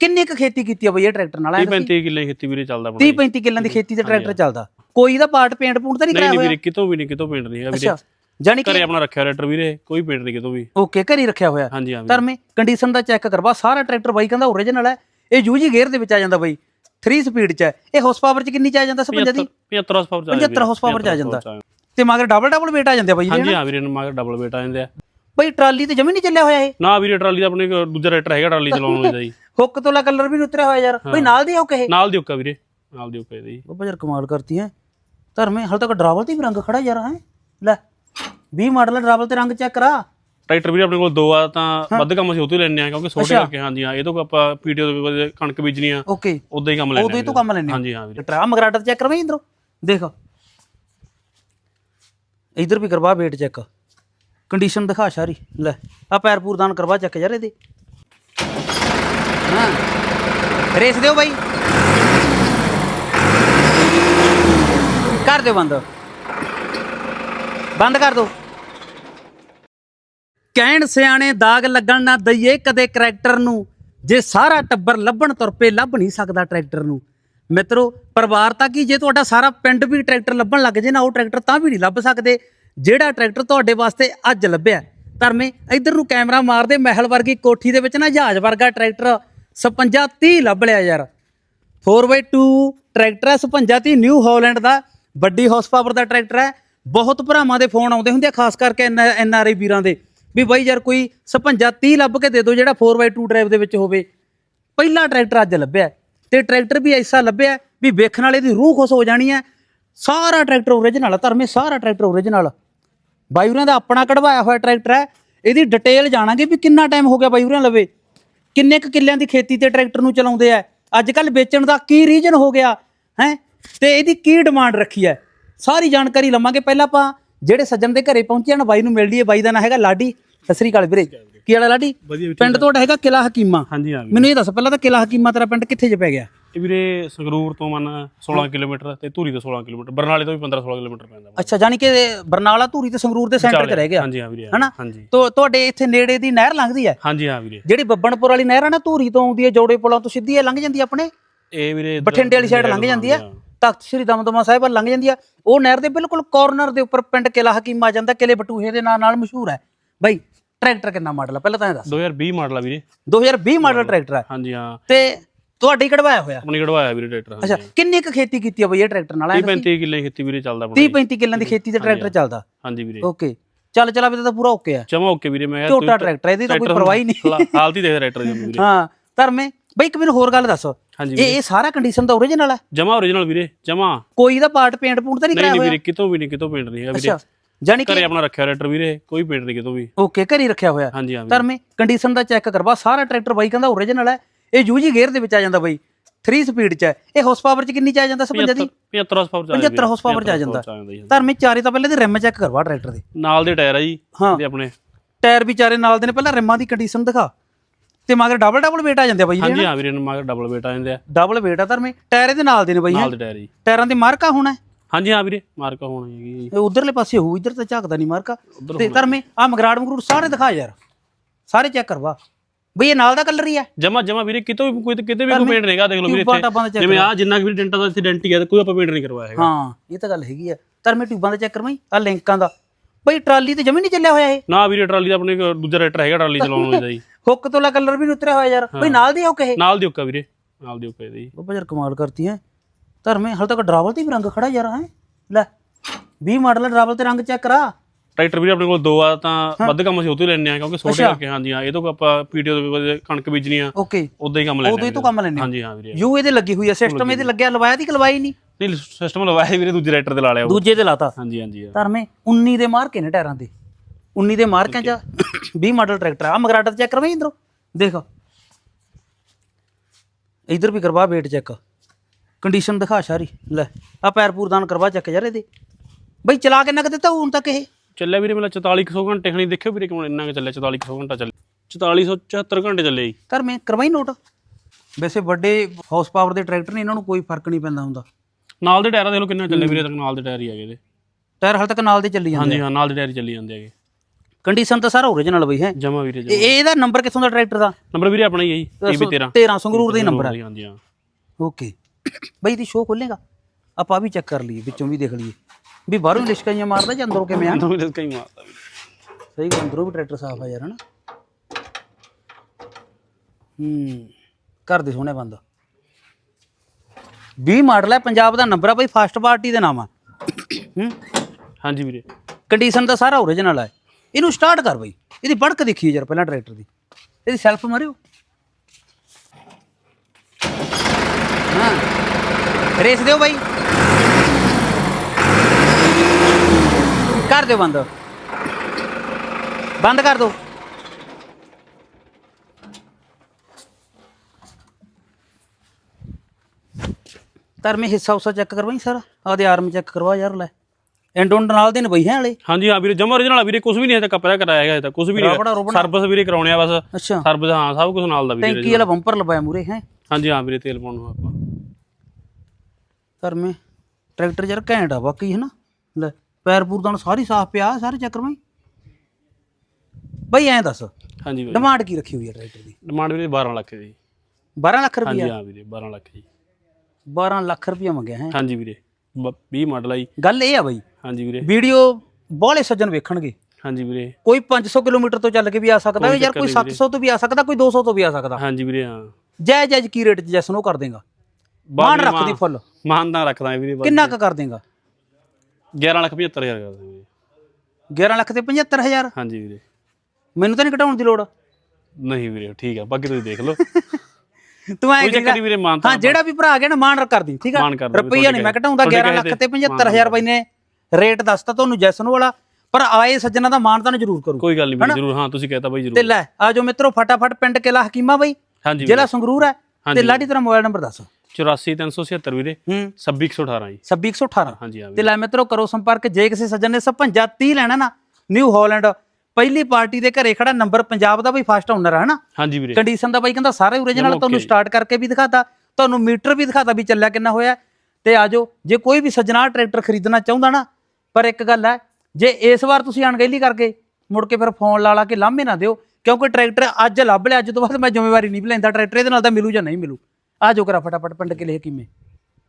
ਕਿੰਨੀ ਕੁ ਖੇਤੀ ਕੀਤੀ ਆ ਬਈ ਇਹ ਟਰੈਕਟਰ ਨਾਲ? 30 35 ਕਿੱਲੇ ਖੇਤੀ ਵੀਰੇ ਚੱਲਦਾ ਆਪਣਾ 30 35 ਕਿੱਲਿਆਂ ਦੀ ਖੇਤੀ ਤੇ ਟਰੈਕਟਰ ਚੱਲਦਾ। ਕੋਈ ਦਾ ਪਾਰਟ ਪੇਂਟ ਪੂੰਟ ਤਾਂ ਨਹੀਂ ਕਰਾਇਆ ਨਹੀਂ ਹੋਇਆ ਵੀਰੇ ਕਿਤੋਂ ਵੀ ਨਹੀਂ ਕਿਤੋਂ ਪਿੰਡ ਨਹੀਂ ਹੈਗਾ ਵੀਰੇ। ਜਾਨੀ ਕਿ ਘਰੇ ਆਪਣਾ ਰੱਖਿਆ ਰੈਟਰ ਵੀਰੇ ਕੋਈ ਪਿੰਡ ਨਹੀਂ ਕਿਤੋਂ ਵੀ। ਓਕੇ ਘਰੀ ਰੱਖਿਆ ਹੋਇਆ। ਹਾਂਜੀ ਹਾਂ ਧਰਮੇ ਕੰਡੀਸ਼ਨ ਦਾ ਚੈੱਕ ਕਰਵਾ ਸਾਰਾ ਟਰੈਕਟਰ ਬਾਈ ਕਹਿੰਦਾ ਓਰੀਜਨਲ ਹੈ। ਇਹ ਯੂਜੀ ਗੇਅਰ ਦੇ ਵਿੱਚ ਆ ਜਾਂਦਾ ਬਾਈ। 3 ਸਪੀਡ ਚ ਹੈ। ਇਹ ਹਾਰਸ ਪਾਵਰ ਚ ਕਿੰਨੀ ਚ ਆ ਜਾਂਦਾ 57 ਦੀ 75 ਹਾਰਸ ਪਾਵਰ 75 ਹਾਰਸ ਪਾਵਰ ਚ ਆ ਜਾਂਦਾ। ਤੇ ਮਗਰ ਡਬਲ ਡਬਲ weight ਆ ਜਾਂਦੇ ਆ ਬਾਈ ਇਹਦੇ ਹਾਂਜੀ ਹਾਂ ਵੀਰੇ ਮਗਰ ਡਬਲ ਵੇਟ ਆ ਜਾਂਦੇ ਆ। ਬਾਈ ਟਰਾਲੀ ਤੇ ਜਮੀ ਨਹੀਂ ਚੱਲਿਆ ਹੋਇਆ ਇਹ। ਨਾ ਵੀਰੇ ਟਰਾਲੀ ਦਾ ਆਪਣੇ ਦੂਜਾ ਰੈਟਰ ਹੈਗਾ ਟਰਾਲੀ ਚਲਾਉਣ ਵਾਲਾ ਜੀ। ਹੁੱਕ ਤੋਲਾ ਕਲਰ ਵੀ ਨੀ ਉਤਰਿਆ ਹੋਇਆ ਯਾਰ। ਬਾਈ ਨਾਲ ਦੀ ਹੁੱਕ ਇਹ। ਨਾਲ ਦੀ ਉੱਕਾ ਵੀਰੇ ਨਾਲ ਦੀ ਉੱਕਾ ਇਹਦੇ ਜੀ। ਬਾਬਾ ਯਾਰ ਕਮਾਲ ਕਰਤੀ ਹੈ। ਧਰਮੇ ਹਾਲ ਤੱਕ ਡਰਾਵਲ ਤੇ ਵੀ ਰੰਗ ਖੜਾ ਯਾਰ ਹੈ। ਲੈ 20 ਮਾਡਲ ਡਰਾਵਲ ਤੇ ਰੰਗ ਚੈੱਕ ਕਰਾ। ਟਰੈਕਟਰ ਵੀਰੇ ਆਪਣੇ ਕੋਲ ਦੋ ਆ ਤਾਂ ਵੱਧ ਕੰਮ ਅਸੀਂ ਉਹ ਤੋਂ ਹੀ ਲੈਣੇ ਆ ਕਿਉਂਕਿ ਛੋਟੇ ਕਰਕੇ ਹਾਂਜੀ ਹਾਂ ਇਹ ਤੋਂ ਆਪਾਂ ਪੀਡੀਓ ਦੇ ਕਣਕ ਬੀਜਣੀ ਆ ਓਕੇ। ਉਦਾਂ ਹੀ ਕੰਮ ਲੈਣੇ ਉਦੋਂ ਹੀ ਤੂੰ ਕੰਮ ਲੈਣੇ ਹਾਂਜੀ ਹਾਂ ਵੀਰੇ। ਟਰਾ ਮਗਰਾਟਾ ਚੈੱਕ ਕਰਵਾਈ ਇੰਦਰੋ ਦੇਖ। ਇਧਰ ਵੀ ਕਰਵਾ weight ਚੈੱਕ। ਕੰਡੀਸ਼ਨ ਦਿਖਾ ਸਾਰੀ ਲੈ ਆ ਪੈਰ ਪੂਰਦਾਨ ਕਰਵਾ ਚੈੱਕ ਯਾਰ ਇਹਦੇ। ਹਾਂ, ਰੇਸ ਦਿਓ ਬਾਈ। ਕਰ ਦਿਓ ਬੰਦ। ਬੰਦ ਕਰ ਦਿਓ। ਕਹਿਣ ਸਿਆਣੇ ਦਾਗ ਲੱਗਣ ਨਾ ਦਈਏ ਕਦੇ ਕਰੈਕਟਰ ਨੂੰ, ਜੇ ਸਾਰਾ ਟੱਬਰ ਲੱਭਣ ਤੁਰ ਪਏ ਲੱਭ ਨਹੀਂ ਸਕਦਾ ਟਰੈਕਟਰ ਨੂੰ। ਮਿੱਤਰੋ, ਪਰਿਵਾਰ ਤਾਂ ਕੀ, ਜੇ ਤੁਹਾਡਾ ਸਾਰਾ ਪਿੰਡ ਵੀ ਟਰੈਕਟਰ ਲੱਭਣ ਲੱਗ ਜੇ ਨਾ, ਉਹ ਟਰੈਕਟਰ ਤਾਂ ਵੀ ਨਹੀਂ ਲੱਭ ਸਕਦੇ। ਜਿਹੜਾ ਟਰੈਕਟਰ ਤੁਹਾਡੇ ਵਾਸਤੇ ਅੱਜ ਲੱਭਿਆ ਧਰਮੇ, ਇੱਧਰ ਨੂੰ ਕੈਮਰਾ ਮਾਰਦੇ ਮਹਿਲ ਵਰਗੀ ਕੋਠੀ ਦੇ ਵਿੱਚ ਨਾ ਜਹਾਜ਼ ਵਰਗਾ ਟਰੈਕਟਰ 56 30 ਲੱਭ ਲਿਆ ਯਾਰ। 4x2 ਟਰੈਕਟਰ ਹੈ 56 ਨਿਊ ਹਾਲੈਂਡ ਦਾ, ਵੱਡੀ ਹਾਰਸ ਪਾਵਰ ਦਾ ਟਰੈਕਟਰ ਹੈ। ਬਹੁਤ ਭਰਾਵਾਂ ਦੇ ਫੋਨ ਆਉਂਦੇ ਹੁੰਦੇ ਆ, ਖਾਸ ਕਰਕੇ ਐਨ ਆਰ ਆਈ ਵੀਰਾਂ ਦੇ, ਵੀ ਬਾਈ ਯਾਰ ਕੋਈ 56 30 ਲੱਭ ਕੇ ਦੇ ਦਿਓ, ਜਿਹੜਾ 4x2 ਡਰਾਈਵ ਦੇ ਵਿੱਚ ਹੋਵੇ। ਪਹਿਲਾ ਟਰੈਕਟਰ ਅੱਜ ਲੱਭਿਆ ਤੇ ਟਰੈਕਟਰ ਵੀ ਐਸਾ ਲੱਭਿਆ ਵੀ ਵੇਖਣ ਵਾਲੇ ਦੀ ਰੂਹ ਖੁਸ਼ ਹੋ ਜਾਣੀ ਹੈ। ਸਾਰਾ ਟਰੈਕਟਰ ਓਰੀਜਨਲ ਧਰਮੇ, ਸਾਰਾ ਟਰੈਕਟਰ ਓਰੀਜਨਲ ਬਾਈ ਦਾ ਆਪਣਾ ਕਢਵਾਇਆ ਹੋਇਆ ਟਰੈਕਟਰ ਹੈ ਇਹਦੀ ਡਿਟੇਲ ਜਾਣਾਂਗੇ ਵੀ ਕਿੰਨਾ ਟਾਈਮ ਹੋ ਗਿਆ ਬਾਈ ਲਵੇ। ਕਿੰਨੇ ਕੁ ਕਿੱਲਿਆਂ ਦੀ ਖੇਤੀ ਤੇ ਟਰੈਕਟਰ ਨੂੰ ਚਲਾਉਂਦੇ ਆ। ਅੱਜ ਕੱਲ ਵੇਚਣ ਦਾ ਕੀ ਰੀਜਨ ਹੋ ਗਿਆ ਹੈ? ਤੇ ਇਹਦੀ ਕੀ ਡਿਮਾਂਡ ਰੱਖੀ ਹੈ? ਸਾਰੀ ਜਾਣਕਾਰੀ ਲਵਾਂਗੇ। ਪਹਿਲਾਂ ਆਪਾਂ ਜਿਹੜੇ ਸੱਜਣ ਦੇ ਘਰੇ ਪਹੁੰਚੇ ਹਨ ਬਾਈ ਨੂੰ ਮਿਲ ਲਈਏ। ਬਾਈ ਦਾ ਨਾਂ ਹੈਗਾ ਲਾਡੀ। ਸਤਿ ਸ੍ਰੀ ਅਕਾਲ ਵੀਰੇ। ਕੀ ਵਾਲਾ ਲਾਡੀ। ਪਿੰਡ ਤੁਹਾਡਾ ਹੈਗਾ ਕਿਲਾ ਹਕੀਮਾ। ਹਾਂਜੀ ਹਾਂ ਮੈਨੂੰ ਇਹ ਦੱਸ ਪਹਿਲਾਂ ਤਾਂ ਕਿਲਾ ਹਕੀਮਾ ਤੇਰਾ ਪਿੰਡ ਕਿੱਥੇ ਚ ਪੈ ਗਿਆ? ਇਹ ਵੀਰੇ ਸੰਗਰੂਰ ਤੋਂ ਮਨ 16 ਕਿਲੋਮੀਟਰ ਤੇ ਧੂਰੀ ਤੋਂ 16 ਕਿਲੋਮੀਟਰ ਬਰਨਾਲੇ ਤੋਂ ਵੀ 15 16 ਕਿਲੋਮੀਟਰ ਪੈਂਦਾ। ਅੱਛਾ ਜਾਨੀ ਕਿ ਬਰਨਾਲਾ ਧੂਰੀ ਤੇ ਸੰਗਰੂਰ ਦੇ ਸੈਂਟਰ 'ਚ ਰਹਿ ਗਿਆ। ਹਾਂਜੀ ਹਾਂ ਵੀਰੇ ਹਨਾ? ਹਾਂਜੀ। ਤੋ ਤੁਹਾਡੇ ਇੱਥੇ ਨੇੜੇ ਦੀ ਨਹਿਰ ਲੰਘਦੀ ਹੈ? ਹਾਂਜੀ ਹਾਂ ਵੀਰੇ। ਜਿਹੜੀ ਬੱਬਣਪੁਰ ਵਾਲੀ ਨਹਿਰ ਆ ਨਾ ਧੂਰੀ ਤੋਂ ਆਉਂਦੀ ਹੈ ਜੋੜੇ ਪੁਲਾਂ ਤੋਂ ਸਿੱਧੀ ਲੰਘ ਜਾਂਦੀ ਹੈ ਆਪਣੇ? ਇਹ ਵੀਰੇ ਬਠਿੰਡੇ ਵਾਲੀ ਸਾਈਡ ਲੰਘ ਜਾਂਦੀ ਹੈ। ਤਖਤ ਸ੍ਰੀ ਦਮਦਮਾ ਸਾਹਿਬ ਵੱਲ ਲੰਘ ਜਾਂਦੀ ਆ ਉਹ ਨਹਿਰ ਦੇ ਬਿਲਕੁਲ ਕਾਰਨਰ ਦੇ ਉੱਪਰ ਪਿੰਡ ਕਿਲਾ ਹਕੀਮ ਆ ਜਾਂਦਾ ਕਿਲੇ ਬਟੂਹੇ ਦੇ ਨਾਂ ਨਾਲ ਮਸ਼ਹੂਰ ਹੈ। ਬਾਈ ਟਰੈਕਟਰ ਕਿੰਨਾ ਮਾਡਲ ਆ? ਪਹਿਲਾਂ ਤਾਂ ਇਹ ਦੱਸ। 2020 ਮਾਡਲ ਆ ਵੀਰੇ। 2020 ਮਾਡਲ ਟਰੈਕਟਰ ਹੈ ਹਾਂਜੀ ਹਾਂ। ਤੇ ਤੁਹਾਡੀ ਕਢਵਾਇਆ ਹੋਇਆ। ਆਪਣੀ ਕਢਵਾਇਆ ਵੀਰੇ ਟਰੈਕਟਰ ਅੱਛਾ ਕਿੰਨੀ ਕੁ ਖੇਤੀ ਕੀਤੀ ਆ ਬਈ ਇਹ ਟਰੈਕਟਰ ਨਾਲ? 30 35 ਕਿੱਲੇ ਖੇਤੀ ਵੀਰੇ ਚੱਲਦਾ ਆਪਣਾ 30 35 ਕਿੱਲਿਆਂ ਦੀ ਖੇਤੀ ਤੇ ਟਰੈਕਟਰ ਚੱਲਦਾ? ਹਾਂਜੀ ਵੀਰੇ। ਓਕੇ ਚੱਲ ਚਲਾ ਵੀ ਤਾਂ ਪੂਰਾ ਓਕੇ ਆ। ਚਮਾ ਓਕੇ ਵੀਰੇ ਮੈਂ ਝੋਟਾ ਟਰੈਕਟਰ ਇਹਦੀ ਤਾਂ ਕੋਈ ਪਰਵਾਹ ਹੀ ਨਹੀਂ। ਹਾਲਤ ਹੀ ਦੇਖ ਟਰੈਕਟਰ ਦੀ ਵੀਰੇ। ਹਾਂ ਧਰਮੇ ਬਈ ਇੱਕ ਮੈਨੂੰ ਹੋਰ ਗੱਲ ਦੱਸ। ਇਹ ਇਹ ਸਾਰਾ ਕੰਡੀਸ਼ਨ ਦਾ ਓਰੀਜਨਲ ਹੈ ਜਮਾ ਓਰੀਜਨਲ ਵੀਰੇ ਜਮਾ। ਕੋਈ ਦਾ ਪਾਰਟ ਪੇਂਟ ਪੂੰਟ ਤਾਂ ਨਹੀਂ ਕਰਾਇਆ ਨਹੀਂ ਵੀਰੇ ਕਿਤੋਂ ਵੀ ਨਹੀਂ ਕਿਤੋਂ ਪਿੰਡ ਨਹੀਂ ਹੈਗਾ ਵੀਰੇ। ਅੱਛਾ ਜਾਨੀ ਕਿ ਘਰੇ ਆਪਣਾ ਰੱਖਿਆ ਰੈਟਰ ਵੀਰੇ ਕੋਈ ਪਿੰਡ ਨਹੀਂ ਕਿਤੋਂ ਵੀ। ਓਕੇ ਘਰੀ ਰੱਖਿਆ ਹੋਇਆ। ਧਰਮੇ ਕੰਡੀਸ਼ਨ ਦਾ ਚੈੱਕ ਕਰਵਾ ਸਾਰਾ ਟਰੈਕਟਰ ਬਾਈ ਕਹਿੰਦਾ ਓਰੀਜਨਲ ਹੈ ਇਹ ਯੂਜੀ ਗੇਅਰ ਦੇ ਵਿੱਚ ਆ ਜਾਂਦਾ ਬਾਈ। 3 ਸਪੀਡ ਚ ਹੈ। ਇਹ ਹਾਰਸ ਪਾਵਰ ਚ ਕਿੰਨੀ ਚ ਆ ਜਾਂਦਾ 57 ਦੀ 75 ਹਾਰਸ ਪਾਵਰ 75 ਹਾਰਸ ਪਾਵਰ ਚ ਆ ਜਾਂਦਾ। ਧਰਮੇ ਚਾਰੇ ਤਾਂ ਪਹਿਲੇ ਦੀ ਰਿਮ ਚੈੱਕ ਕਰਵਾ ਟਰੈਕਟਰ ਦੇ। ਨਾਲ ਦੇ ਟਾਇਰ ਆ ਜੀ। ਤੇ ਆਪਣੇ। ਟਾਇਰ ਵੀ ਚਾਰੇ ਨਾਲ ਦੇ ਨੇ। ਪਹਿਲਾਂ ਰਿਮਾਂ ਦੀ ਕੰਡੀਸ਼ਨ ਦਿਖਾ। ਤੇ ਮਗਰ ਡਬਲ ਡਬਲ weight ਆ ਜਾਂਦੇ ਬਾਈ ਜੀ ਹਾਂਜੀ ਹਾਂ ਵੀਰੇ ਮਗਰ ਡਬਲ ਵੇਟ ਆ ਜਾਂਦੇ ਆ। ਡਬਲ weight ਆ ਧਰਮੇ। ਟਾਇਰ ਇਹਦੇ ਨਾਲ ਦੇ ਨੇ ਬਾਈ। ਨਾਲ ਦੇ ਟਾਇਰ ਜੀ। ਟਾਇਰਾਂ ਦੀ ਮਾਰਕਾ ਹੋਣਾ। ਹਾਂਜੀ ਹਾਂ ਵੀਰੇ ਮਾਰਕਾ ਹੋਣੀ ਹੈਗੀ ਜੀ। ਇਹ ਉਧਰਲੇ ਪਾਸੇ ਹੋਊ ਇੱਧਰ ਤਾਂ ਝਾਕਦਾ ਨਹੀਂ ਮਾਰਕਾ। ਤੇ ਧਰਮੇ ਆ ਮਗਰਾੜ ਮਗਰੂੜ ਸਾਰੇ ਦਿਖਾ ਯਾਰ। ਸਾਰੇ ਚੈੱਕ ਕਰਵਾ। ਬਈ ਇਹ ਨਾਲ ਦਾ ਕਲਰ ਹੀ ਹੈ ਜਮਾ ਜਮਾ ਵੀਰੇ ਕਿਤੋਂ ਵੀ ਕੋਈ ਕਿਤੇ ਵੀ ਕੋਈ ਪੇਂਟ ਨਹੀਂਗਾ ਦੇਖ ਲਓ ਵੀਰੇ ਦਾ ਇੱਥੇ। ਜਿਵੇਂ ਆ ਜਿੰਨਾ ਵੀ ਡੈਂਟਾ ਦਾ ਇੱਥੇ ਡੈਂਟ ਹੀ ਆ ਤੇ ਕੋਈ ਆਪਾਂ ਪੇਂਟ ਨਹੀਂ ਕਰਵਾਇਆ ਹੈਗਾ। ਹਾਂ ਇਹ ਤਾਂ ਗੱਲ ਹੈਗੀ ਆ। ਧਰਮੇ ਟਿਊਬਾਂ ਦਾ ਚੈੱਕ ਕਰਵਾਈ ਆ ਲਿੰਕਾਂ ਦਾ। ਬਈ ਟਰਾਲੀ ਤੇ ਜਮੀ ਨਹੀਂ ਚੱਲਿਆ ਹੋਇਆ ਇਹ। ਨਾ ਵੀਰੇ ਟਰਾਲੀ ਦਾ ਆਪਣੇ ਦੂਜਾ ਰੈਟਰ ਹੈਗਾ ਟਰਾਲੀ ਚਲਾਉਣ ਵਾਲਾ ਜੀ। ਹੁੱਕ ਤੋਲਾ ਕਲਰ ਵੀ ਨੀ ਉਤਰਿਆ ਹੋਇਆ ਯਾਰ। ਬਈ ਨਾਲ ਦੀ ਹੁੱਕ ਇਹ। ਨਾਲ ਦੀ ਉੱਕਾ ਵੀਰੇ ਨਾਲ ਦੀ ਉੱਕਾ ਇਹਦੇ ਜੀ। ਬਾਬਾ ਯਾਰ ਕਮਾਲ ਕਰਤੀ ਹੈ। ਧਰਮੇ ਹਾਲ ਤੱਕ ਡਰਾਵਲ ਤੇ ਵੀ ਰੰਗ ਖੜਾ ਯਾਰ ਹੈ। ਲੈ 20 ਮਾਡਲ ਡਰਾਵਲ ਤੇ ਰੰਗ ਚੈੱਕ ਕਰਾ। ਟਰੈਕਟਰ ਵੀਰੇ ਆਪਣੇ ਕੋਲ ਦੋ ਆ ਤਾਂ ਵੱਧ ਕੰਮ ਅਸੀਂ ਉਹ ਤੋਂ ਹੀ ਲੈਣੇ ਆ ਕਿਉਂਕਿ ਛੋਟੇ ਕਰਕੇ ਹਾਂਜੀ ਹਾਂ ਇਹ ਤੋਂ ਆਪਾਂ ਪੀਡੀਓ ਦੇ ਕਣਕ ਬੀਜਣੀ ਆ ਓਕੇ ਉਦਾਂ ਹੀ ਕੰਮ ਲੈਣੇ ਉਦੋਂ ਹੀ ਤੂੰ ਕੰਮ ਲੈਣੇ ਹਾਂਜੀ ਹਾਂ ਵੀਰੇ। ਯੂ ਇਹਦੇ ਲੱਗੀ ਹੋਈ ਹੈ ਸਿਸਟਮ ਇਹਦੇ ਲੱਗਿਆ ਲਵਾਇਆ ਦੀ ਲਵਾਈ ਨਹੀਂ? ਨਹੀਂ ਸਿਸਟਮ ਲਵਾਇਆ ਵੀਰੇ ਦੂਜੇ ਰੈਟਰ ਤੇ ਲਾ ਲਿਆ ਉਹ। ਦੂਜੇ ਤੇ ਲਾਤਾ। ਹਾਂਜੀ ਹਾਂਜੀ ਧਰਮੇ 19 ਦੇ ਮਾਰਕੇ ਨੇ ਟਾਇਰਾਂ ਦੇ। 19 ਦੇ ਮਾਰਕਿਆਂ ਚ 20 ਮਾਡਲ ਟਰੈਕਟਰ ਆ। ਮਗਰਾਟਾ ਚੈੱਕ ਕਰਵਾਈ ਇੰਦਰੋ? ਦੇਖ ਇਧਰ ਵੀ ਕਰਵਾ weight ਚੈੱਕ ਕੰਡੀਸ਼ਨ ਦਿਖਾ ਸਾਰੀ ਲੈ ਆ ਪੈਰ ਪੂਰਦਾਨ ਕਰਵਾ ਚੈੱਕ ਯਾਰ ਇਹਦੇ। ਬਈ ਚਲਾ ਕਿੰਨਾ ਕੁ ਦਿੱਤਾ ਹੁਣ ਤੱਕ ਇਹ? ਚੱਲਿਆ ਵੀਰੇ ਮੇਰਾ 4400 ਘੰਟੇ ਖਣੀ ਦੇਖਿਓ ਵੀਰੇ ਕਿਵੇਂ ਇੰਨਾ ਕੁ ਚੱਲਿਆ 4400 ਘੰਟਾ ਚੱਲਿਆ। 4474 ਘੰਟੇ ਚੱਲੇ ਜੀ। ਧਰਮੇ ਕਰਵਾਈ ਨੋਟ? ਵੈਸੇ ਵੱਡੇ ਹਾਊਸ ਪਾਵਰ ਦੇ ਟਰੈਕਟਰ ਨੇ ਇਹਨਾਂ ਨੂੰ ਕੋਈ ਫ਼ਰਕ ਨਹੀਂ ਪੈਂਦਾ ਹੁੰਦਾ। ਨਾਲ ਦੇ ਟਾਇਰਾਂ ਦੇਖ ਲਓ ਕਿੰਨਾ ਚੱਲੇ ਵੀਰੇ ਤੱਕ ਨਾਲ ਦੇ ਟਾਇਰ ਹੀ ਹੈਗੇ ਇਹਦੇ ਟਾਇਰ ਹਾਲ ਤੱਕ ਨਾਲ ਦੇ ਚੱਲੀ ਜਾਂਦੇ ਹਾਂਜੀ ਹਾਂ ਨਾਲ ਦੇ ਟਾਇਰ ਚੱਲੀ ਜਾਂਦੇ ਹੈਗੇ। ਕੰਡੀਸ਼ਨ ਤਾਂ ਸਾਰਾ ਓਰੀਜਨਲ ਬਈ ਹੈ। ਜਮਾ ਵੀਰੇ ਜਮਾ। ਇਹਦਾ ਨੰਬਰ ਕਿੱਥੋਂ ਦਾ ਟਰੈਕਟਰ ਦਾ? ਨੰਬਰ ਵੀਰੇ ਆਪਣਾ ਹੀ ਹੈ ਜੀ ਟੀਵੀ 13 13 ਸੰਗਰੂਰ ਦਾ ਹੀ ਨੰਬਰ ਹੈ ਹਾਂਜੀ ਹਾਂ। ਓਕੇ ਬਈ ਦੀ ਸ਼ੋਅ ਖੋਲੇਗਾ। ਆਪਾਂ ਵੀ ਚੈੱਕ ਕਰ ਲਈਏ ਵਿੱਚੋਂ ਵੀ ਦੇਖ ਲਈਏ। ਵੀ ਬਾਹਰੋਂ ਹੀ ਲਿਸ਼ਕਾਈਆਂ ਮਾਰਦਾ ਜਾਂ ਅੰਦਰੋਂ ਕਿਵੇਂ ਆ? ਵੀਰੇ ਕਈ ਮਾਰਦਾ ਵੀਰੇ ਸਹੀ ਗੱਲ ਅੰਦਰੋਂ ਵੀ ਟਰੈਕਟਰ ਸਾਫ਼ ਆ ਯਾਰ ਹਨਾ? ਹੂੰ ਕਰ ਦੇ ਸੋਹਣੇ ਬੰਦ। 20 ਮਾਡਲ ਹੈ ਪੰਜਾਬ ਦਾ ਨੰਬਰ ਆ ਬਈ ਫਾਸਟ ਪਾਰਟੀ ਦੇ ਨਾਮ ਆ। ਹੂੰ? ਹਾਂਜੀ ਵੀਰੇ। ਕੰਡੀਸ਼ਨ ਤਾਂ ਸਾਰਾ ਓਰੀਜਨਲ ਹੈ ਇਹਨੂੰ ਸਟਾਰਟ ਕਰ ਬਈ। ਇਹਦੀ ਬੜਕ ਦੇਖੀਏ ਯਾਰ ਪਹਿਲਾਂ ਟਰੈਕਟਰ ਦੀ। ਇਹਦੀ ਸੈਲਫ ਮਾਰਿਓ। ਹਾਂ। ਰੇਸ ਦਿਓ ਬਾਈ। ਕਰ ਦਿਓ ਬੰਦ। ਬੰਦ ਕਰ ਦਿਓ ਧਰਮੇ ਹਿੱਸਾ ਉਸਾ ਚੈੱਕ ਕਰਵਾਈ ਸਰ? ਆਦੇ ਆਰਮ ਚੈੱਕ ਕਰਵਾ ਯਾਰ ਲੈ। ਐਂਡੋਂਡ ਨਾਲ ਦੇ ਨੇ ਬਈ ਹੈ ਵਾਲੇ? ਹਾਂਜੀ ਹਾਂ ਵੀਰੇ ਜਮਾ origignal ਵੀਰੇ ਕੁਝ ਵੀ ਨਹੀਂ ਹੈ ਤਾਂ ਕਪੜਾ ਕਰਾਇਆ ਹੈਗਾ ਇਹ ਤਾਂ ਕੁਝ ਵੀ ਨਹੀਂ ਸਰਵਿਸ ਵੀਰੇ ਕਰਾਉਣੇ ਆ ਬਸ। ਅੱਛਾ। ਸਰਵਿਸ ਹਾਂ ਸਭ ਕੁਝ ਨਾਲ ਦਾ ਵੀਰੇ ਟੈਂਕੀ ਵਾਲਾ ਬੰਪਰ ਲਵਾਇਆ ਮੂਰੇ ਹੈ? ਹਾਂਜੀ ਹਾਂ ਵੀਰੇ ਤੇਲ ਪਾਉਣ ਨੂੰ ਆਪਾਂ। ਧਰਮੇ ਟਰੈਕਟਰ ਯਾਰ ਘੈਂਟ ਆ ਬਾਕੀ ਹੈ ਨਾ ਲੈ। ਪੈਰ ਪੂਰ ਤਾਂ ਸਾਰੀ ਸਾਫ਼ ਪਿਆ ਸਾਰੇ ਚੱਕਰ ਮੈਂ ਬਈ ਐਂ ਦੱਸ ਹਾਂਜੀ ਵੀਰੇ ਡਿਮਾਂਡ ਕੀ ਰੱਖੀ ਹੋਈ ਹੈ ਟਰੈਕਟਰ ਦੀ? ਡਿਮਾਂਡ ਵੀਰੇ 12 ਲੱਖ ਦੀ। 12 ਲੱਖ ਹਾਂਜੀ ਰੁਪਇਆ ਹਾਂ ਵੀਰੇ 12 ਲੱਖ ਜੀ। 12 ਲੱਖ ਰੁਪਇਆ ਮੰਗਿਆ ਹੈ? ਹਾਂਜੀ ਵੀਰੇ 20 ਮਾਡਲ ਆਈ ਗੱਲ ਇਹ ਆ ਬਈ ਹਾਂਜੀ ਵੀਰੇ। ਵੀਡੀਓ ਬਾਹਲੇ ਸੱਜਣ ਵੇਖਣਗੇ। ਹਾਂਜੀ ਵੀਰੇ। ਕੋਈ 500 ਕਿਲੋਮੀਟਰ ਤੋਂ ਚੱਲ ਕੇ ਵੀ ਆ ਸਕਦਾ ਹੈ ਯਾਰ ਕੋਈ 700 ਤੋਂ ਵੀ ਆ ਸਕਦਾ ਕੋਈ 200 ਤੋਂ ਵੀ ਆ ਸਕਦਾ। ਹਾਂਜੀ ਵੀਰੇ ਹਾਂ। ਜੈ ਜੈ ਕੀ ਰੇਟ ਚ ਜੈਸਨ ਉਹ ਕਰ ਦੇਗਾ? ਮਾਨ ਰੱਖਦੀ ਫੁੱਲ। ਮਾਨ ਤਾਂ ਰੱਖਦਾ ਵੀਰੇ ਬਸ। ਕਿੰਨਾ ਕੁ ਕਰ ਦੇਗਾ? 11 ਲੱਖ 75000 ਕਰ ਦਾਂਗੇ ਵੀਰੇ 11 ਲੱਖ ਤੇ 75000 ਹਾਂਜੀ ਵੀਰੇ। ਮੈਨੂੰ ਤਾਂ ਨਹੀਂ ਘਟਾਉਣ ਦੀ ਲੋੜ। ਨਹੀਂ ਵੀਰੇ ਠੀਕ ਆ ਬਾਕੀ ਤੁਸੀਂ ਦੇਖ ਲਓ। ਤੂੰ ਐਂ ਕੋਈ ਚੱਕਰ ਨਹੀਂ ਵੀਰੇ ਮਾਨ ਹਾਂ ਜਿਹੜਾ ਵੀ ਭਰਾ ਗਿਆ ਨਾ ਮਾਨ ਕਰਦੀ ਠੀਕ ਆ? ਮਾਨ ਕਰ ਦਿਓ ਵੀ ਰੁਪਈਆ ਨਹੀਂ ਮੈਂ ਘਟਾਉਂਦਾ ਤੁਹਾਡੇ 11 ਲੱਖ ਤੇ 75000 ਰੁਪਏ ਨੇ ਰੇਟ ਦੱਸਤਾ ਤੁਹਾਨੂੰ ਜੈਸਨ ਵਾਲਾ ਪਰ ਆਏ ਸੱਜਣਾ ਦਾ ਮਾਨ ਤਾਂ ਜ਼ਰੂਰ ਕਰੂ। ਕੋਈ ਗੱਲ ਨਹੀਂ ਵੀਰੇ ਜਰੂਰ ਹਾਂ ਤੁਸੀਂ ਕਹਿਤਾ ਬਾਈ ਤੇ ਜਰੂਰ ਲੈ ਆਜੋ ਮਿੱਤਰੋ ਫਟਾਫਟ ਪਿੰਡ ਕਿਲਾ ਹਕੀਮਾ ਬਾਈ। ਹਾਂਜੀ ਜ਼ਿਲ੍ਹਾ ਸੰਗਰੂਰ ਹੈ। ਤੇ ਲਾਡੀ ਤੇਰਾ ਮੋਬਾਈਲ ਨੰਬਰ ਦੱਸ। 84377 ਵੀਰੇ। ਹੂੰ। 26118 ਜੀ। 26118 ਹਾਂਜੀ ਹਾਂ ਤੇ ਲੈ ਮਿੱਤਰੋ ਕਰੋ ਸੰਪਰਕ। ਜੇ ਕਿਸੇ ਸੱਜਣ ਨੇ 55 30 ਲੈਣਾ ਨਾ ਨਿਊ ਹਾਲੈਂਡ ਪਹਿਲੀ ਪਾਰਟੀ ਦੇ ਘਰੇ ਖੜਾ ਨੰਬਰ ਪੰਜਾਬ ਦਾ ਬਈ ਫਸਟ ਓਨਰ ਹੈ ਨਾ ਹਾਂਜੀ ਵੀਰੇ। ਕੰਡੀਸ਼ਨ ਦਾ ਬਾਈ ਕਹਿੰਦਾ ਸਾਰਾ ਓਰੀਜਨਲ ਤੁਹਾਨੂੰ ਸਟਾਰਟ ਕਰਕੇ ਵੀ ਦਿਖਾਤਾ। ਤੁਹਾਨੂੰ ਮੀਟਰ ਵੀ ਦਿਖਾਤਾ ਵੀ ਚੱਲਿਆ ਕਿੰਨਾ ਹੋਇਆ। ਤੇ ਆਜੋ ਜੇ ਕੋਈ ਵੀ ਸੱਜਣਾ ਟਰੈਕਟਰ ਖਰੀਦਣਾ ਚਾਹੁੰਦਾ ਨਾ ਪਰ ਇੱਕ ਗੱਲ ਹੈ ਜੇ ਇਸ ਵਾਰ ਤੁਸੀਂ ਅਣਗਹਿਲੀ ਕਰਕੇ ਮੁੜ ਕੇ ਫਿਰ ਫੋਨ ਲਾ ਲਾ ਕੇ ਲਾਂਭੇ ਨਾ ਦਿਓ ਕਿਉਂਕਿ ਟਰੈਕਟਰ ਅੱਜ ਲੱਭ ਲਿਆ ਅੱਜ ਤੋਂ ਬਾਅਦ ਮੈਂ ਜ਼ਿੰਮੇਵਾਰੀ ਨਹੀਂ ਲੈਂਦਾ ਟਰੈਕਟਰ ਇਹਦੇ ਨਾਲ ਤਾਂ ਮਿਲੂ ਜਾਂ ਨਹੀਂ ਮਿਲੂ। ਆਜੋ ਕਰਾ ਫਟਾਫਟ ਪਿੰਡ ਕੇ ਲਿਖ ਕਿਵੇਂ।